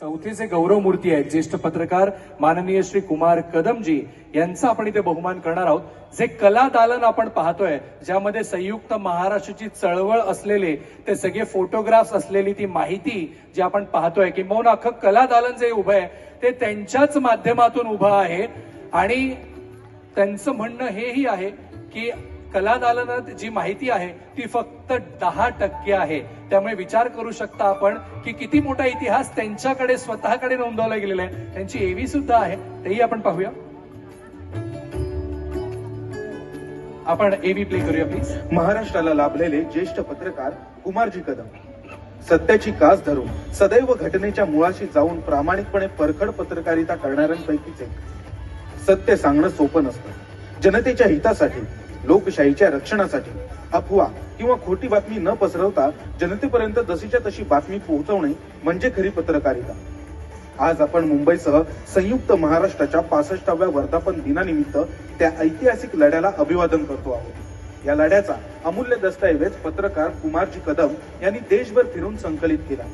चौथेचे जे गौरव मूर्ती आहेत ज्येष्ठ पत्रकार माननीय श्री कुमार कदमजी यांचा आपण इथे बहुमान करणार आहोत. जे कला दालन आपण पाहतोय ज्यामध्ये संयुक्त महाराष्ट्राची चळवळ असलेले ते सगळे फोटोग्राफ्स असलेली ती माहिती जी आपण पाहतोय की मौन अख्खं कला दालन जे उभं आहे ते त्यांच्याच माध्यमातून उभं आहे. आणि त्यांचं म्हणणं हेही आहे की कला दालनात जी माहिती आहे ती फक्त दहा टक्के आहे. त्यामुळे विचार करू शकता आपण की किती मोठा इतिहास त्यांच्याकडे स्वतःकडे नोंदवला गेलेला आहे. त्यांची एवी सुद्धा आहे. तेही आपण पाहूया. आपण एवी प्ले करूया प्लीज महाराष्ट्राला लाभलेले ज्येष्ठ पत्रकार कुमारजी कदम. सत्याची कास धरून सदैव घटनेच्या मुळाशी जाऊन प्रामाणिकपणे परखड पत्रकारिता करणाऱ्यांपैकीच एक. सत्य सांगणं सोपं नसतं. जनतेच्या हितासाठी लोकशाहीच्या रक्षणासाठी. अफवा किंवा खोटी बातमी न पसरवता जनतेपर्यंत जशीच्या तशी बातमी पोहोचवणे म्हणजे खरी पत्रकारिता. आज आपण मुंबईसह संयुक्त महाराष्ट्राच्या पासष्टाव्या वर्धापन दिनानिमित्त त्या ऐतिहासिक लढ्याला अभिवादन करतो आहोत. या लढ्याचा अमूल्य दस्तऐवज पत्रकार कुमारजी कदम यांनी देशभर फिरून संकलित केला.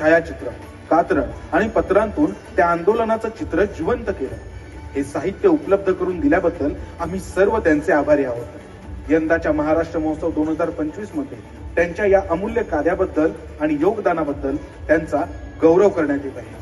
छायाचित्र कात्रण आणि पत्रांतून त्या आंदोलनाचं चित्र जिवंत केलं. हे साहित्य उपलब्ध करून दिल्याबद्दल आम्ही सर्व त्यांचे आभारी आहोत. यंदाच्या महाराष्ट्र महोत्सव दोन हजार पंचवीसमध्ये त्यांच्या या अमूल्य कार्याबद्दल आणि योगदानाबद्दल त्यांचा गौरव करण्यात येत आहे.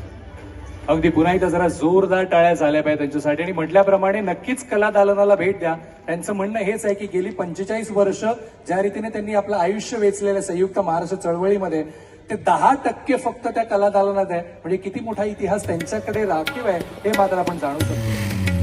अगदी पुन्हा एकदा जरा जोरदार टाळ्या झाल्या पाहिजे त्यांच्यासाठी आणि म्हटल्याप्रमाणे नक्कीच कला दालनाला भेट द्या. त्यांचं म्हणणं हेच आहे की गेली पंचेचाळीस वर्ष ज्या रीतीने त्यांनी आपलं आयुष्य वेचलेलं संयुक्त महाराष्ट्र चळवळीमध्ये ते दहा टक्के फक्त त्या कला दालनात आहे. म्हणजे किती मोठा इतिहास त्यांच्याकडे राखीव आहे हे मात्र आपण जाणू शकतो.